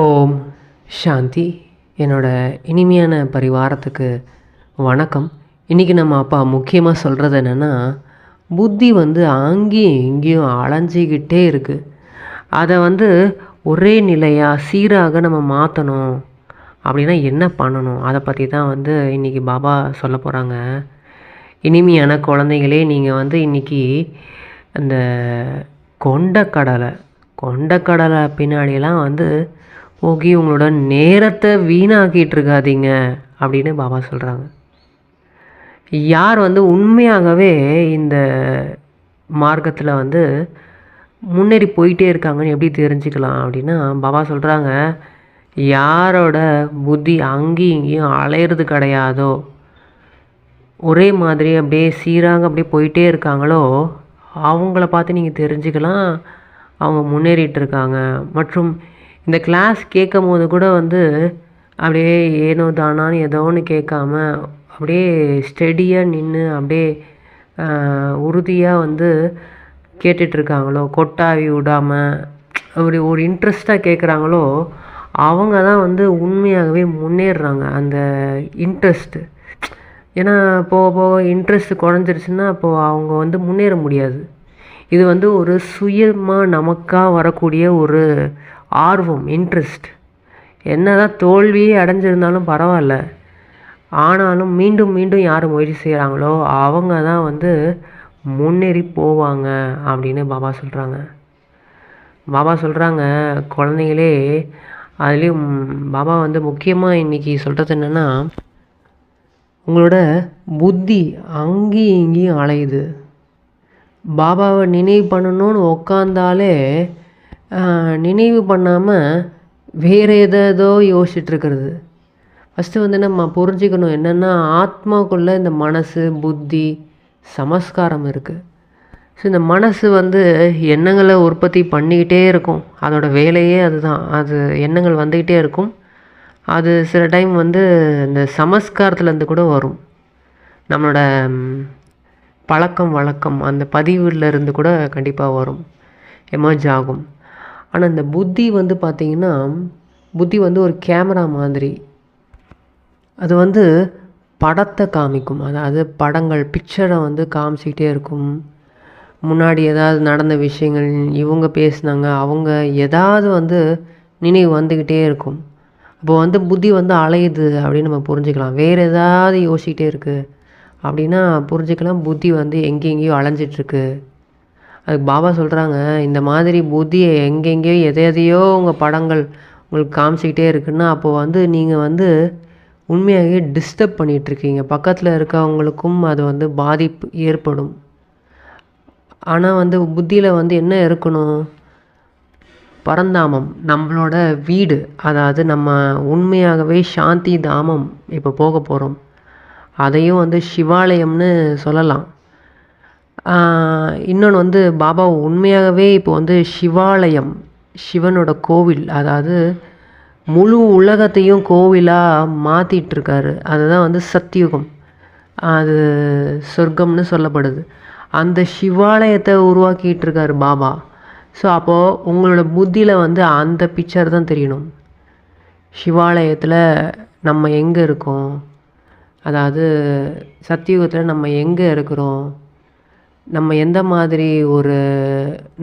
ஓம் சாந்தி. என்னோட இனிமையான பரிவாரத்துக்கு வணக்கம். இன்றைக்கி நம்ம அப்பா முக்கியமாக சொல்கிறது என்னென்னா புத்தி வந்து அங்கேயும் இங்கேயும் அலைஞ்சிக்கிட்டே இருக்குது அதை வந்து ஒரே நிலையாக சீராக நம்ம மாற்றணும் அப்படின்னா என்ன பண்ணணும்? அதை பற்றி தான் வந்து இன்றைக்கி பாபா சொல்ல போகிறாங்க இனிமையான குழந்தைகளே நீங்கள் வந்து இன்றைக்கி அந்த கொண்டக்கடலை கொண்டக்கடலை பின்னாடியெல்லாம் வந்து ஓகே உங்களோட நேரத்தை வீணாக்கிட்டு இருக்காதீங்க அப்படின்னு பாபா சொல்கிறாங்க யார் வந்து உண்மையாகவே இந்த மார்க்கத்தில் வந்து முன்னேறி போயிட்டே இருக்காங்கன்னு எப்படி தெரிஞ்சுக்கலாம் அப்படின்னா பாபா சொல்கிறாங்க யாரோட புத்தி அங்கேயும் இங்கேயும் அலையிறது கிடையாதோ ஒரே மாதிரி அப்படியே சீராக அப்படியே போயிட்டே இருக்காங்களோ அவங்கள பார்த்து நீங்கள் தெரிஞ்சுக்கலாம் அவங்க முன்னேறிட்டு இருக்காங்க மற்றும் இந்த கிளாஸ் கேட்கும் போது கூட வந்து அப்படியே ஏனோ தானான்னு ஏதோ ஒன்று கேட்காம அப்படியே ஸ்டெடியாக நின்று அப்படியே உறுதியாக வந்து கேட்டுட்ருக்காங்களோ கொட்டாவி விடாமல் அப்படி ஒரு இன்ட்ரெஸ்ட்டாக கேட்குறாங்களோ அவங்க தான் வந்து உண்மையாகவே முன்னேறுறாங்க அந்த இன்ட்ரெஸ்ட்டு ஏன்னா போக போக இன்ட்ரெஸ்ட் குறைஞ்சிருச்சுன்னா அப்போது அவங்க வந்து முன்னேற முடியாது. இது வந்து ஒரு சுயமாக நமக்காக வரக்கூடிய ஒரு ஆர்வம் இன்ட்ரெஸ்ட் என்ன தான் தோல்வியே அடைஞ்சிருந்தாலும் பரவாயில்ல. ஆனாலும் மீண்டும் மீண்டும் யார் முயற்சி செய்கிறாங்களோ அவங்க தான் வந்து முன்னேறி போவாங்க அப்படின்னு பாபா சொல்கிறாங்க பாபா சொல்கிறாங்க குழந்தைங்களே அதுலேயும் பாபா வந்து முக்கியமாக இன்றைக்கி சொல்கிறது என்னென்னா உங்களோட புத்தி அங்கேயும் இங்கேயும் அலையுது. பாபாவை நினைவு பண்ணணும்னு உக்காந்தாலே நினைவு பண்ணாமல் வேறு எதேதோ யோசிச்சுட்ருக்கிறது. ஃபஸ்ட்டு வந்து நம்ம புரிஞ்சுக்கணும் என்னென்னா ஆத்மாக்குள்ளே இந்த மனசு புத்தி சமஸ்காரம் இருக்குது ஸோ இந்த மனசு வந்து எண்ணங்களை உற்பத்தி பண்ணிக்கிட்டே இருக்கும். அதோட வேலையே அதுதான். அது எண்ணங்கள் வந்துக்கிட்டே இருக்கும். அது சில டைம் வந்து இந்த சமஸ்காரத்துலேருந்து கூட வரும். நம்மளோட பழக்கம் வழக்கம் அந்த பதிவுலேருந்து கூட கண்டிப்பாக வரும். எமர்ஜ் ஆகும். ஆனால் இந்த புத்தி வந்து பார்த்திங்கன்னா புத்தி வந்து ஒரு கேமரா மாதிரி. அது வந்து படத்தை காமிக்கும். அதாவது படங்கள் பிக்சரை வந்து காமிச்சிக்கிட்டே இருக்கும். முன்னாடி ஏதாவது நடந்த விஷயங்கள் இவங்க பேசுனாங்க அவங்க ஏதாவது வந்து நினைவு வந்துக்கிட்டே இருக்கும். அப்போ வந்து புத்தி வந்து அலையுது அப்படின்னு நம்ம புரிஞ்சுக்கலாம். வேறு ஏதாவது யோசிக்கிட்டே இருக்குது அப்படின்னா புரிஞ்சுக்கலாம் புத்தி வந்து எங்கெங்கேயோ அலைஞ்சிட்ருக்கு அதுக்கு பாபா சொல்கிறாங்க இந்த மாதிரி புத்தியை எங்கெங்கேயோ எதை எதையோ உங்கள் படங்கள் உங்களுக்கு காமிச்சிக்கிட்டே இருக்குன்னா அப்போது வந்து நீங்கள் வந்து உண்மையாகவே டிஸ்டர்ப் பண்ணிகிட்ருக்கீங்க பக்கத்தில் இருக்கவங்களுக்கும் அது வந்து பாதிப்பு ஏற்படும். ஆனால் வந்து புத்தியில் வந்து என்ன இருக்கணும்? பரந்தாமம் நம்மளோட வீடு அதாவது நம்ம உண்மையாகவே சாந்தி தாமம் இப்போ போக போகிறோம் அதையும் வந்து சிவாலயம்னு சொல்லலாம். இன்னொன்று வந்து பாபா உண்மையாகவே இப்போ வந்து சிவாலயம் சிவனோட கோவில் அதாவது முழு உலகத்தையும் கோவிலாக மாற்றிட்டுருக்காரு அதுதான் வந்து சத்தியுகம். அது சொர்க்கம்னு சொல்லப்படுது. அந்த சிவாலயத்தை உருவாக்கிட்டு இருக்காரு பாபா. ஸோ அப்போது உங்களோட புத்தியில் வந்து அந்த பிக்சர் தான் தெரியணும். சிவாலயத்தில் நம்ம எங்கே இருக்கோம்? அதாவது சத்தியுகத்தில் நம்ம எங்கே இருக்கிறோம்? நம்ம எந்த மாதிரி ஒரு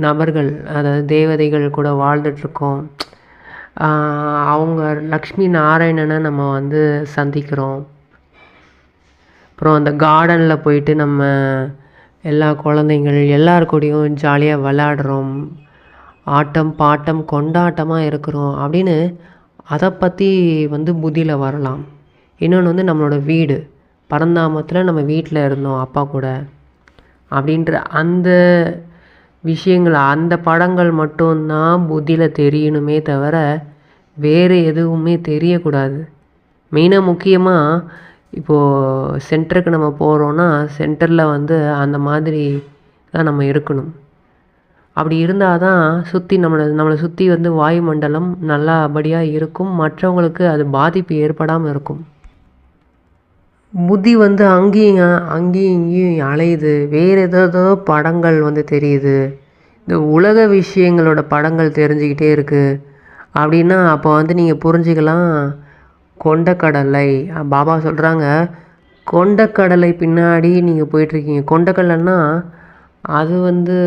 நபர்கள் அதாவது தேவதைகள் கூட வாழ்ந்துட்டுருக்கோம் அவங்க லக்ஷ்மி நாராயணனை நம்ம வந்து சந்திக்கிறோம். அப்புறம் அந்த கார்டனில் போயிட்டு நம்ம எல்லா குழந்தைங்கள் எல்லார் கூடயும் ஜாலியாக விளாடுறோம் ஆட்டம் பாட்டம் கொண்டாட்டமாக இருக்கிறோம் அப்படின்னு அதை பற்றி வந்து புதியில் வரலாம். இன்னொன்று வந்து நம்மளோட வீடு. பரந்தாமத்தில் நம்ம வீட்டில் இருந்தோம் அப்பா கூட. அப்படின்ற அந்த விஷயங்கள் அந்த படங்கள் மட்டும்தான் புத்தியில் தெரியணுமே தவிர வேறு எதுவுமே தெரியக்கூடாது. மெயினாக முக்கியமாக இப்போது சென்டருக்கு நம்ம போகிறோன்னா சென்டரில் வந்து அந்த மாதிரி தான் நம்ம இருக்கணும். அப்படி இருந்தால் தான் சுற்றி நம்மளை நம்மளை சுற்றி வந்து வாயுமண்டலம் நல்லபடியாக இருக்கும். மற்றவங்களுக்கு அது பாதிப்பு ஏற்படாமல் இருக்கும். புத்தி வந்து அங்கேயும் அங்கேயும் இங்கேயும் அலையுது. வேறு ஏதோ படங்கள் வந்து தெரியுது. இந்த உலக விஷயங்களோட படங்கள் தெரிஞ்சுக்கிட்டே இருக்குது அப்படின்னா அப்போ வந்து நீங்கள் புரிஞ்சுக்கலாம் கொண்டக்கடலை. பாபா சொல்கிறாங்க கொண்டக்கடலை பின்னாடி நீங்கள் போயிட்டுருக்கீங்க. கொண்டக்கடலைன்னா அது வந்து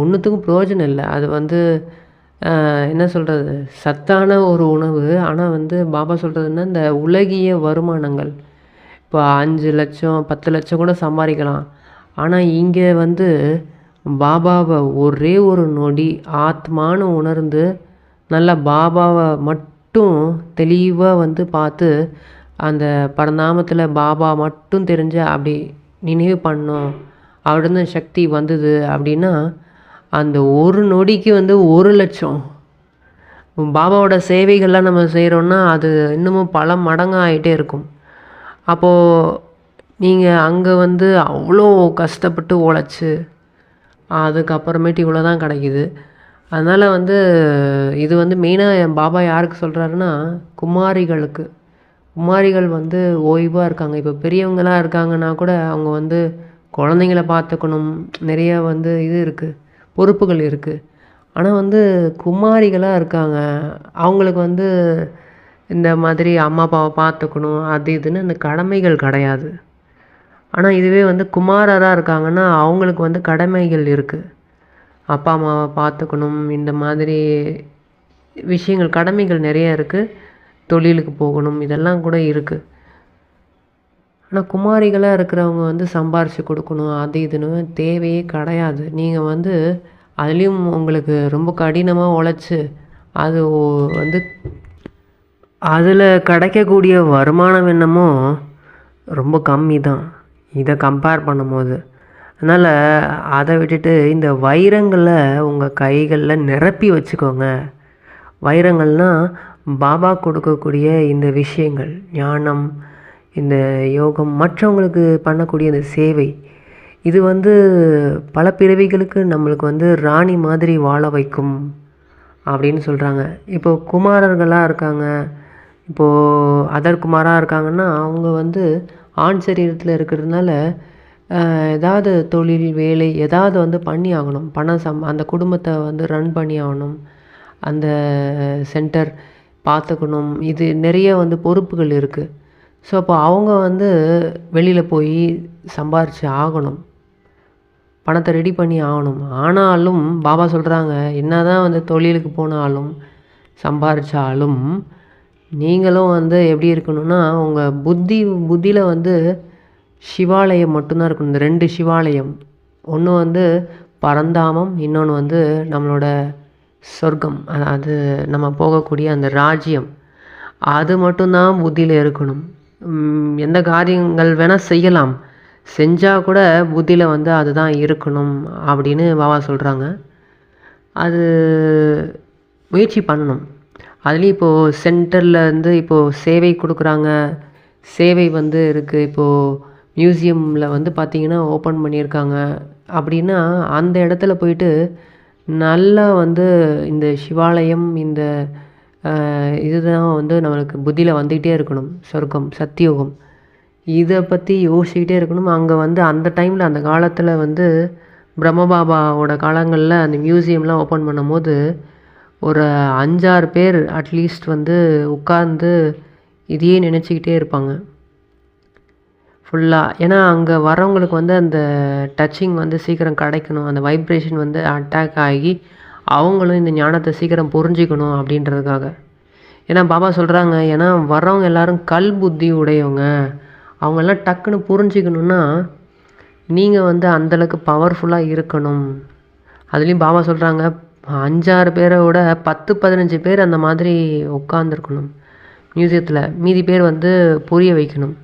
ஒன்றுத்துக்கும் பிரயோஜனம் இல்லை. அது வந்து என்ன சொல்கிறது சத்தான ஒரு உணவு. ஆனால் வந்து பாபா சொல்கிறதுன்னா இந்த உலகிய வருமானங்கள். இப்போ அஞ்சு லட்சம் பத்து லட்சம் கூட சம்பாதிக்கலாம். ஆனால் இங்கே வந்து பாபாவை ஒரே ஒரு நொடி ஆத்மானு உணர்ந்து நல்லா பாபாவை மட்டும் தெளிவாக வந்து பார்த்து அந்த பரநாமத்தில் பாபா மட்டும் தெரிஞ்ச அப்படி நினைவு பண்ணோம். அவர்தான் சக்தி வந்தது அப்படின்னா அந்த ஒரு நொடிக்கு வந்து ஒரு லட்சம். பாபாவோட சேவைகள்லாம் நம்ம செய்கிறோன்னா அது இன்னமும் பல மடங்காக ஆகிட்டே இருக்கும். அப்போது நீங்கள் அங்கே வந்து அவ்வளோ கஷ்டப்பட்டு உழைச்சி அதுக்கப்புறமேட்டு இவ்வளோ தான் கிடைக்கிது. அதனால் வந்து இது வந்து மெயினாக என் பாபா யாருக்கு சொல்கிறாருன்னா குமாரிகளுக்கு. குமாரிகள் வந்து ஓய்வாக இருக்காங்க. இப்போ பெரியவங்களாம் இருக்காங்கன்னா கூட அவங்க வந்து குழந்தைங்கள பார்த்துக்கணும். நிறைய வந்து இது இருக்குது பொறுப்புகள் இருக்குது ஆனால் வந்து குமாரிகளாக இருக்காங்க. அவங்களுக்கு வந்து இந்த மாதிரி அம்மா அப்பாவை பார்த்துக்கணும் அது இதுன்னு அந்த கடமைகள் கிடையாது. ஆனால் இதுவே வந்து குமாரராக இருக்காங்கன்னா அவங்களுக்கு வந்து கடமைகள் இருக்குது அப்பா அம்மாவை பார்த்துக்கணும் இந்த மாதிரி விஷயங்கள் கடமைகள் நிறைய இருக்குது தொழிலுக்கு போகணும் இதெல்லாம் கூட இருக்குது ஆனால் குமாரிகளாக இருக்கிறவங்க வந்து சம்பாரித்து கொடுக்கணும் அது இதுன்னு தேவையே கிடையாது. நீங்கள் வந்து அதுலேயும் உங்களுக்கு ரொம்ப கடினமாக உழைச்சி அது வந்து அதில் கிடைக்கக்கூடிய வருமானம் என்னமோ ரொம்ப கம்மி தான் இதை கம்பேர் பண்ணும்போது. அதனால் அதை விட்டுட்டு இந்த வைரங்களை உங்கள் கைகளில் நிரப்பி வச்சுக்கோங்க. வைரங்கள்னால் பாபா கொடுக்கக்கூடிய இந்த விஷயங்கள் ஞானம் இந்த யோகம் மற்றவங்களுக்கு பண்ணக்கூடிய இந்த சேவை இது வந்து பல பிறவிகளுக்கு நம்மளுக்கு வந்து ராணி மாதிரி வாழ வைக்கும் அப்படின்னு சொல்கிறாங்க இப்போ குமாரர்களாக இருக்காங்க. இப்போது அதர் குமாராக இருக்காங்கன்னா அவங்க வந்து ஆண் சரீரத்தில் இருக்கிறதுனால ஏதாவது தொழில் வேலை ஏதாவது வந்து பண்ணி ஆகணும். பணம் சம் அந்த குடும்பத்தை வந்து ரன் பண்ணி ஆகணும். அந்த சென்டர் பார்த்துக்கணும். இது நிறைய வந்து பொறுப்புகள் இருக்குது ஸோ அப்போ அவங்க வந்து வெளியில் போய் சம்பாரித்து ஆகணும். பணத்தை ரெடி பண்ணி ஆகணும். ஆனாலும் பாபா சொல்கிறாங்க என்ன தான் வந்து தொழிலுக்கு போனாலும் சம்பாரித்தாலும் நீங்களும் வந்து எப்படி இருக்கணும்னா உங்கள் புத்தி புத்தியில் வந்து சிவாலயம் மட்டும்தான் இருக்கணும். இந்த ரெண்டு சிவாலயம். ஒன்று வந்து பரந்தாமம் இன்னொன்று வந்து நம்மளோட சொர்க்கம். அது நம்ம போகக்கூடிய அந்த ராஜ்யம். அது மட்டும்தான் புத்தியில் இருக்கணும். எந்த காரியங்கள் வேணால் செய்யலாம். செஞ்சால் கூட புத்தியில் வந்து அதுதான் இருக்கணும் அப்படின்னு பாபா சொல்கிறாங்க அது முயற்சி பண்ணணும். அதுலேயும் இப்போது சென்டரில் வந்து இப்போது சேவை கொடுக்குறாங்க. சேவை வந்து இருக்குது இப்போது மியூசியமில் வந்து பார்த்திங்கன்னா ஓப்பன் பண்ணியிருக்காங்க. அப்படின்னா அந்த இடத்துல போயிட்டு நல்லா வந்து இந்த சிவாலயம் இந்த இதுதான் வந்து நம்மளுக்கு புத்தியில் வந்துக்கிட்டே இருக்கணும். சொர்க்கம் சத்தியோகம். இதை பற்றி யோசிக்கிட்டே இருக்கணும். அங்கே வந்து அந்த டைமில் அந்த காலத்தில் வந்து பிரம்மபாபாவோட காலங்களில் அந்த மியூசியம்லாம் ஓப்பன் பண்ணும்போது ஒரு அஞ்சாறு பேர் அட்லீஸ்ட் வந்து உட்கார்ந்து இதையே நினச்சிக்கிட்டே இருப்பாங்க. ஃபுல்லாக ஏன்னா அங்கே வரவங்களுக்கு வந்து அந்த டச்சிங் வந்து சீக்கிரம் கிடைக்கணும். அந்த வைப்ரேஷன் வந்து அட்டாக் ஆகி அவங்களும் இந்த ஞானத்தை சீக்கிரம் புரிஞ்சிக்கணும் அப்படின்றதுக்காக. ஏன்னா பாபா சொல்கிறாங்க ஏன்னா வர்றவங்க எல்லாரும் கல் புத்தி உடையவங்க. அவங்கெல்லாம் டக்குன்னு புரிஞ்சிக்கணுன்னா நீங்கள் வந்து அந்தளவுக்கு பவர்ஃபுல்லாக இருக்கணும். அதுலேயும் பாபா சொல்கிறாங்க அஞ்சாறு பேரை விட பத்து பதினஞ்சு பேர் அந்த மாதிரி உட்காந்துருக்கணும் மியூசியத்தில் மீதி பேர் வந்து புரிய வைக்கணும்.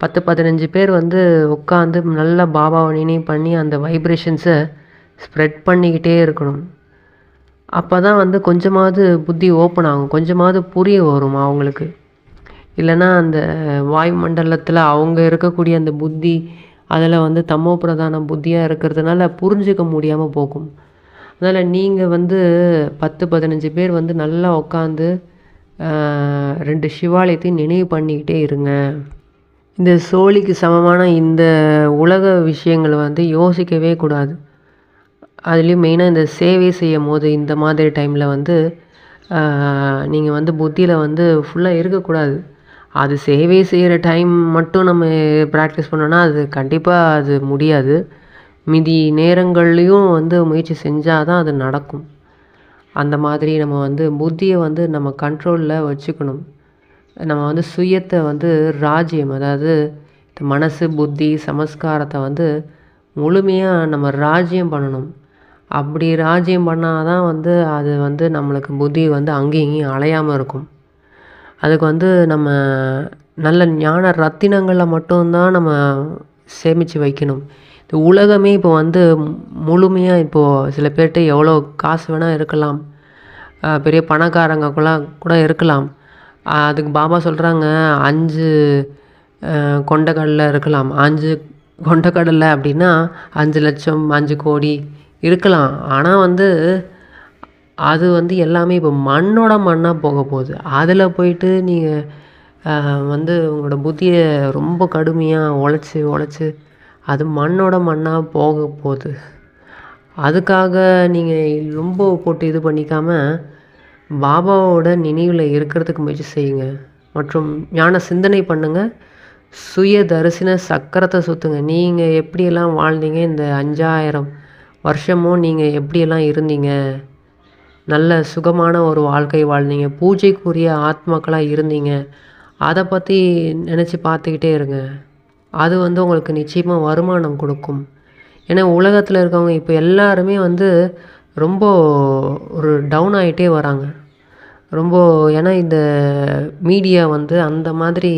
பத்து பதினஞ்சு பேர் வந்து உட்காந்து நல்லா பாபாவை நினைவு பண்ணி அந்த வைப்ரேஷன்ஸை ஸ்ப்ரெட் பண்ணிக்கிட்டே இருக்கணும். அப்போ தான் வந்து கொஞ்சமாவது புத்தி ஓப்பன் ஆகும். கொஞ்சமாவது புரிய வரும் அவங்களுக்கு. இல்லைன்னா அந்த வாயுமண்டலத்தில் அவங்க இருக்கக்கூடிய அந்த புத்தி அதில் வந்து தமோ பிரதான புத்தியாக இருக்கிறதுனால புரிஞ்சுக்க முடியாமல் போகும். அதனால் நீங்கள் வந்து பத்து பதினஞ்சு பேர் வந்து நல்லா உட்காந்து ரெண்டு சிவாலயத்தையும் நினைவு பண்ணிக்கிட்டே இருங்க. இந்த சோழிக்கு சமமான இந்த உலக விஷயங்களை வந்து யோசிக்கவே கூடாது. அதுலேயும் மெயினாக இந்த சேவை செய்யும் போது இந்த மாதிரி டைமில் வந்து நீங்கள் வந்து புத்தியில் வந்து ஃபுல்லாக இருக்கக்கூடாது. அது சேவை செய்கிற டைம் மட்டும் நம்ம ப்ராக்டிஸ் பண்ணோன்னா அது கண்டிப்பாக அது முடியாது. மிதி நேரங்கள்லேயும் வந்து முயற்சி செஞ்சால் தான் அது நடக்கும். அந்த மாதிரி நம்ம வந்து புத்தியை வந்து நம்ம கண்ட்ரோலில் வச்சுக்கணும். நம்ம வந்து சுயத்தை வந்து ராஜ்யம் அதாவது மனசு புத்தி சமஸ்காரத்தை வந்து முழுமையாக நம்ம ராஜ்யம் பண்ணணும். அப்படி ராஜ்யம் பண்ணால் தான் வந்து அது வந்து நம்மளுக்கு புத்தி வந்து அங்கேயும் இங்கேயும் அலையாமல் இருக்கும். அதுக்கு வந்து நம்ம நல்ல ஞான ரத்தினங்களை மட்டும்தான் நம்ம சேமித்து வைக்கணும். இந்த உலகமே இப்போ வந்து முழுமையாக இப்போது சில பேர்கிட்ட எவ்வளோ காசு வேணால் இருக்கலாம். பெரிய பணக்காரங்கக்குலாம் கூட இருக்கலாம். அதுக்கு பாபா சொல்கிறாங்க அஞ்சு கொண்டக்கடலை இருக்கலாம். அஞ்சு கொண்டக்கடலை அப்படின்னா அஞ்சு லட்சம் அஞ்சு கோடி இருக்கலாம். ஆனால் வந்து அது வந்து எல்லாமே இப்போ மண்ணோட மண்ணாக போக போகுது. அதில் போயிட்டு நீங்கள் வந்து உங்களோட புத்தியை ரொம்ப கடுமையாக உழைச்சி உழைச்சி அது மண்ணோட மண்ணாக போக போகுது. அதுக்காக நீங்கள் ரொம்ப போட்டு இது பண்ணிக்காமல் பாபாவோட நினைவில் இருக்கிறதுக்கு முயற்சி செய்யுங்க. மற்றும் ஞான சிந்தனை பண்ணுங்கள் சுய தரிசன சக்கரத்தை சுற்றுங்க நீங்கள் எப்படியெல்லாம் வாழ்ந்தீங்க? இந்த அஞ்சாயிரம் வருஷமும் நீங்கள் எப்படியெல்லாம் இருந்தீங்க? நல்ல சுகமான ஒரு வாழ்க்கை வாழ்ந்தீங்க. பூஜைக்குரிய ஆத்மாக்களாக இருந்தீங்க. அதை பற்றி நினச்சி பார்த்துக்கிட்டே இருங்க. அது வந்து உங்களுக்கு நிச்சயமாக வருமானம் கொடுக்கும். ஏன்னா உலகத்தில் இருக்கவங்க இப்போ எல்லாருமே வந்து ரொம்ப ஒரு டவுன் ஆகிட்டே வராங்க. ரொம்ப ஏன்னா இந்த மீடியா வந்து அந்த மாதிரி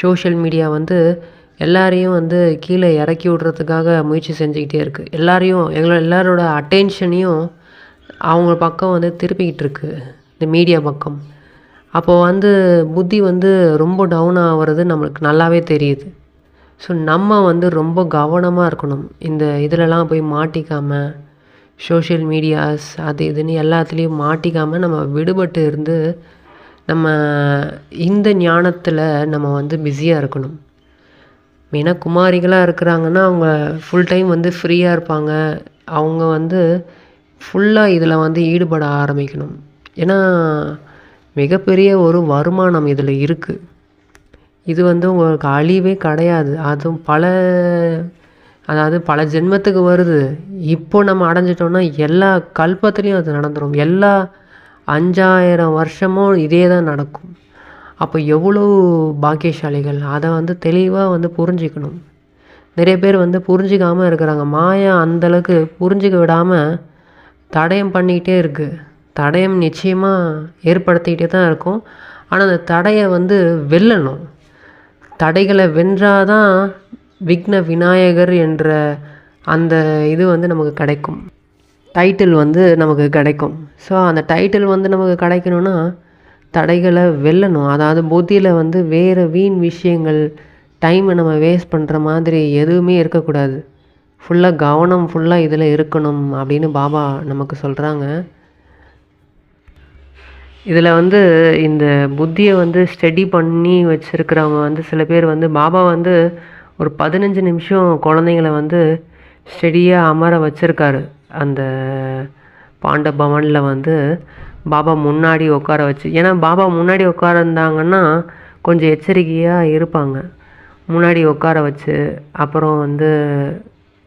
சோஷியல் மீடியா வந்து எல்லாரையும் வந்து கீழே இறக்கி விட்றதுக்காக முயற்சி செஞ்சுக்கிட்டே இருக்குது எல்லாரையும் எங்களோட எல்லாரோட அட்டென்ஷனையும் அவங்க பக்கம் வந்து திருப்பிக்கிட்டு இருக்கு இந்த மீடியா பக்கம். அப்போது வந்து புத்தி வந்து ரொம்ப டவுன் ஆகிறது நம்மளுக்கு நல்லாவே தெரியுது. ஸோ நம்ம வந்து ரொம்ப கவனமாக இருக்கணும். இந்த இதிலலாம் போய் மாட்டிக்காமல் சோஷியல் மீடியாஸ் அது இதுன்னு எல்லாத்துலேயும் மாட்டிக்காமல் நம்ம விடுபட்டு இருந்து நம்ம இந்த ஞானத்தில் நம்ம வந்து பிஸியாக இருக்கணும். மெயினாக குமாரிகளாக இருக்கிறாங்கன்னா அவங்க ஃபுல் டைம் வந்து ஃப்ரீயாக இருப்பாங்க. அவங்க வந்து ஃபுல்லாக இதில் வந்து ஈடுபட ஆரம்பிக்கணும். ஏன்னா மிகப்பெரிய ஒரு வருமானம் இதில் இருக்குது இது வந்து உங்களுக்கு அழிவே கிடையாது. அதுவும் பல அதாவது பல ஜென்மத்துக்கு வருது. இப்போ நம்ம அடைஞ்சிட்டோம்னா எல்லா கல்பத்துலேயும் அது நடந்துடும் எல்லா அஞ்சாயிரம் வருஷமும் இதே தான் நடக்கும். அப்போ எவ்வளோ பாக்கியசாலிகள்? அதை வந்து தெளிவாக வந்து புரிஞ்சிக்கணும். நிறைய பேர் வந்து புரிஞ்சிக்காமல் இருக்கிறாங்க. மாயா அந்தளவுக்கு புரிஞ்சிக்க விடாமல் தடயம் பண்ணிக்கிட்டே இருக்குது தடயம் நிச்சயமாக ஏற்படுத்திக்கிட்டே தான் இருக்கும். ஆனால் அந்த தடையை வந்து வெல்லணும். தடைகளை வென்றாதான் விக்ன விநாயகர் என்ற அந்த இது வந்து நமக்கு கிடைக்கும். டைட்டில் வந்து நமக்கு கிடைக்கும். ஸோ அந்த டைட்டில் வந்து நமக்கு கிடைக்கணும்னா தடைகளை வெல்லணும். அதாவது புத்தியில் வந்து வேறு வீண் விஷயங்கள் டைமை நம்ம வேஸ்ட் பண்ணுற மாதிரி எதுவுமே இருக்கக்கூடாது. ஃபுல்லாக கவனம் ஃபுல்லாக இதில் இருக்கணும் அப்படின்னு பாபா நமக்கு சொல்கிறாங்க இதில் வந்து இந்த புத்தியை வந்து ஸ்டடி பண்ணி வச்சுருக்கிறவங்க வந்து சில பேர் வந்து பாபா வந்து ஒரு பதினஞ்சு நிமிஷம் குழந்தைங்கள வந்து ஸ்டெடியாக அமர வச்சுருக்காரு. அந்த பாண்ட பவனில் வந்து பாபா முன்னாடி உட்கார வச்சு ஏன்னா பாபா முன்னாடி உட்காரந்தாங்கன்னா கொஞ்சம் எச்சரிக்கையாக இருப்பாங்க. முன்னாடி உட்கார வச்சு அப்புறம் வந்து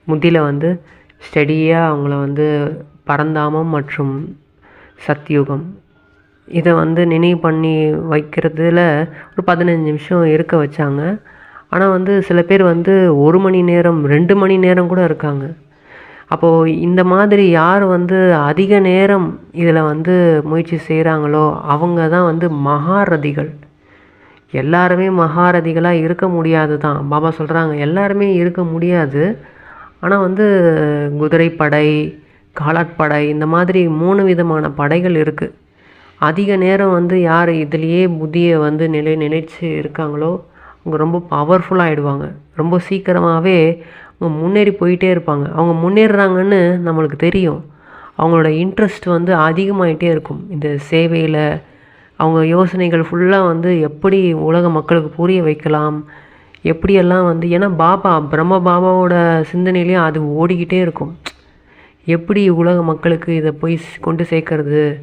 முதியில் வந்து ஸ்டடியாக அவங்கள வந்து பரந்தாமம் மற்றும் சத்யுகம். இதை வந்து நினைவு பண்ணி வைக்கிறதுல ஒரு பதினஞ்சு நிமிஷம் இருக்க வச்சாங்க. ஆனால் வந்து சில பேர் வந்து ஒரு மணி நேரம் ரெண்டு மணி நேரம் கூட இருக்காங்க. அப்போது இந்த மாதிரி யார் வந்து அதிக நேரம் இதில் வந்து முயற்சி செய்கிறாங்களோ அவங்க தான் வந்து மகாரதிகள். எல்லாருமே மகாரதிகளாக இருக்க முடியாது தான். பாபா சொல்கிறாங்க எல்லாருமே இருக்க முடியாது. ஆனால் வந்து குதிரைப்படை காலாட்படை இந்த மாதிரி மூணு விதமான படைகள் இருக்குது அதிக நேரம் வந்து யார் இதுலேயே புதிய வந்து நிலை நினைச்சு இருக்காங்களோ அவங்க ரொம்ப பவர்ஃபுல்லாகிடுவாங்க ரொம்ப சீக்கிரமாகவே முன்னேறி போயிட்டே இருப்பாங்க. அவங்க முன்னேறுறாங்கன்னு நம்மளுக்கு தெரியும். அவங்களோட இன்ட்ரெஸ்ட் வந்து அதிகமாகிட்டே இருக்கும். இந்த சேவையில் அவங்க யோசனைகள் ஃபுல்லாக வந்து எப்படி உலக மக்களுக்கு புரிய வைக்கலாம்? எப்படியெல்லாம் வந்து ஏன்னா பாபா பிரம்ம பாபாவோட சிந்தனையிலையும் அது ஓடிக்கிட்டே இருக்கும். எப்படி உலக மக்களுக்கு இதை போய் கொண்டு சேர்க்கறது?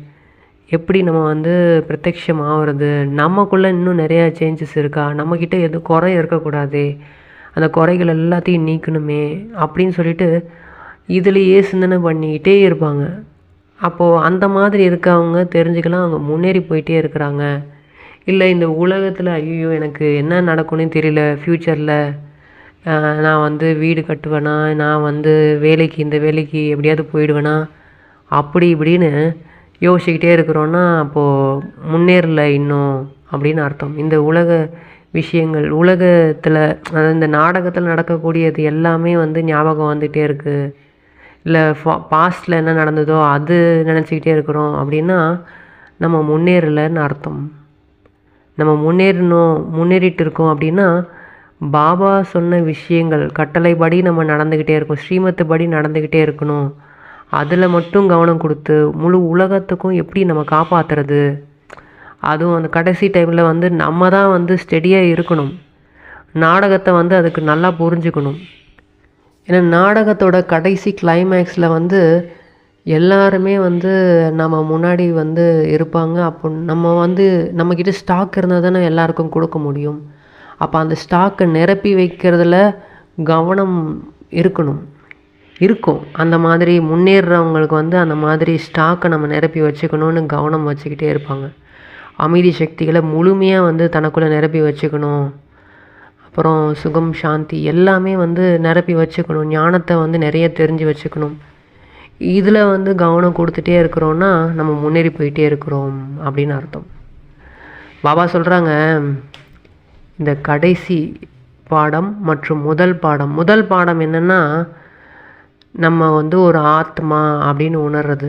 எப்படி நம்ம வந்து பிரத்யக்ஷம் ஆகிறது நமக்குள்ளே இன்னும் நிறையா சேஞ்சஸ் இருக்கா? நம்மக்கிட்ட எதுவும் குறை இருக்கக்கூடாது? அந்த குறைகள் எல்லாத்தையும் நீக்கணுமே அப்படின்னு சொல்லிட்டு இதுலேயே சிந்தனை பண்ணிக்கிட்டே இருப்பாங்க. அப்போது அந்த மாதிரி இருக்கவங்க தெரிஞ்சுக்கலாம் அவங்க முன்னேறி போயிட்டே இருக்கிறாங்க. இல்லை இந்த உலகத்தில் ஐயோ எனக்கு என்ன நடக்கும்னே தெரியல ஃப்யூச்சரில் நான் வந்து வீடு கட்டுவேனா நான் வந்து வேலைக்கு இந்த வேலைக்கு எப்படியாவது போயிடுவேனா அப்படி இப்படின்னு யோசிச்சுக்கிட்டே இருக்கிறோன்னா அப்போது முன்னேறல இன்னும் அப்படின்னு அர்த்தம். இந்த உலக விஷயங்கள். உலகத்தில் அதாவது இந்த நாடகத்தில் நடக்கக்கூடியது எல்லாமே வந்து ஞாபகம் வந்துகிட்டே இருக்குது இல்லை ஃபா பாஸ்டில் என்ன நடந்ததோ அது நினச்சிக்கிட்டே இருக்கிறோம் அப்படின்னா நம்ம முன்னேறலைன்னு அர்த்தம். நம்ம முன்னேறணும் முன்னேறிட்டு இருக்கோம் அப்படின்னா பாபா சொன்ன விஷயங்கள் கட்டளைப்படி நம்ம நடந்துக்கிட்டே இருக்கோம் ஸ்ரீமத்து படி நடந்துக்கிட்டே இருக்கணும். அதில் மட்டும் கவனம் கொடுத்து முழு உலகத்துக்கும் எப்படி நம்ம காப்பாற்றுறது அதுவும் அந்த கடைசி டைமில் வந்து நம்ம தான் வந்து ஸ்டெடியாக இருக்கணும். நாடகத்தை வந்து அதுக்கு நல்லா புரிஞ்சுக்கணும். ஏன்னா நாடகத்தோட கடைசி கிளைமேக்ஸில் வந்து எல்லாருமே வந்து நம்ம முன்னாடி வந்து இருப்பாங்க. அப்போ நம்ம வந்து நம்மக்கிட்ட ஸ்டாக் இருந்தால் தானே எல்லாருக்கும் கொடுக்க முடியும். அப்போ அந்த ஸ்டாக்கை நிரப்பி வைக்கிறதுல கவனம் இருக்கணும். இருக்கும். அந்த மாதிரி முன்னேறுறவங்களுக்கு வந்து அந்த மாதிரி ஸ்டாக்கை நம்ம நிரப்பி வச்சுக்கணும்னு கவனம் வச்சுக்கிட்டே இருப்பாங்க. அமைதி சக்திகளை முழுமையாக வந்து தனக்குள்ளே நிரப்பி வச்சுக்கணும். அப்புறம் சுகம் சாந்தி எல்லாமே வந்து நிரப்பி வச்சுக்கணும். ஞானத்தை வந்து நிறைய தெரிஞ்சு வச்சுக்கணும். இதில் வந்து கவனம் கொடுத்துட்டே இருக்கிறோன்னா நம்ம முன்னேறி போயிட்டே இருக்கிறோம் அப்படின்னு அர்த்தம். பாபா சொல்கிறாங்க இந்த கடைசி பாடம் மற்றும் முதல் பாடம். முதல் பாடம் என்னென்னா நம்ம வந்து ஒரு ஆத்மா அப்படின்னு உணர்றது.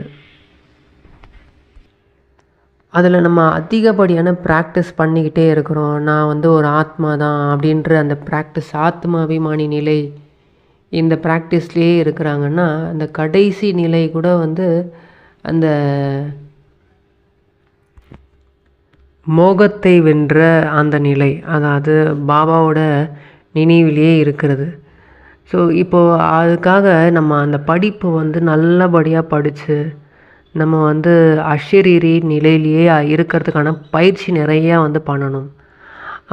அதில் நம்ம அதிகப்படியான ப்ராக்டிஸ் பண்ணிக்கிட்டே இருக்கிறோம். நான் வந்து ஒரு ஆத்மா தான் அப்படின்ற அந்த ப்ராக்டிஸ் ஆத்மாபிமானி நிலை இந்த ப்ராக்டிஸ்லேயே இருக்கிறாங்கன்னா அந்த கடைசி நிலை கூட வந்து அந்த மோகத்தை வென்ற அந்த நிலை அதாவது பாபாவோட நினைவிலேயே இருக்கிறது. ஸோ இப்போது அதுக்காக நம்ம அந்த படிப்பு வந்து நல்லபடியாக படித்து நம்ம வந்து அஷரீரி நிலையிலேயே இருக்கிறதுக்கான பயிற்சி நிறையா வந்து பண்ணணும்.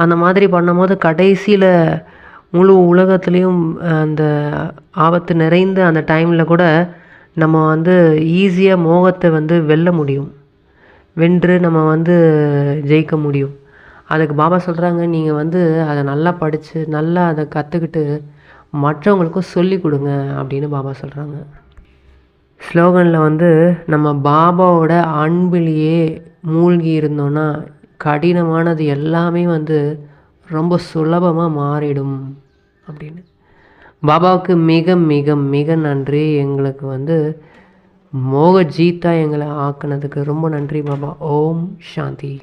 அந்த மாதிரி பண்ணும்போது கடைசியில் முழு உலகத்துலேயும் அந்த ஆபத்து நிறைந்த அந்த டைமில் கூட நம்ம வந்து ஈஸியாக மோகத்தை வந்து வெல்ல முடியும். வென்று நம்ம வந்து ஜெயிக்க முடியும். அதுக்கு பாபா சொல்கிறாங்க நீங்கள் வந்து அதை நல்லா படித்து நல்லா அதை கற்றுக்கிட்டு மற்றவங்களுக்கும் சொல்லி கொடுங்க அப்படின்னு பாபா சொல்கிறாங்க ஸ்லோகனில் வந்து நம்ம பாபாவோட அன்பிலேயே மூழ்கி இருந்தோன்னா கடினமானது எல்லாமே வந்து ரொம்ப சுலபமாக மாறிடும் அப்படின்னு. பாபாவுக்கு மிக மிக மிக நன்றி. எங்களுக்கு வந்து மோக ஜீத்தா எங்களை ஆக்குனதுக்கு ரொம்ப நன்றி பாபா. ஓம் சாந்தி.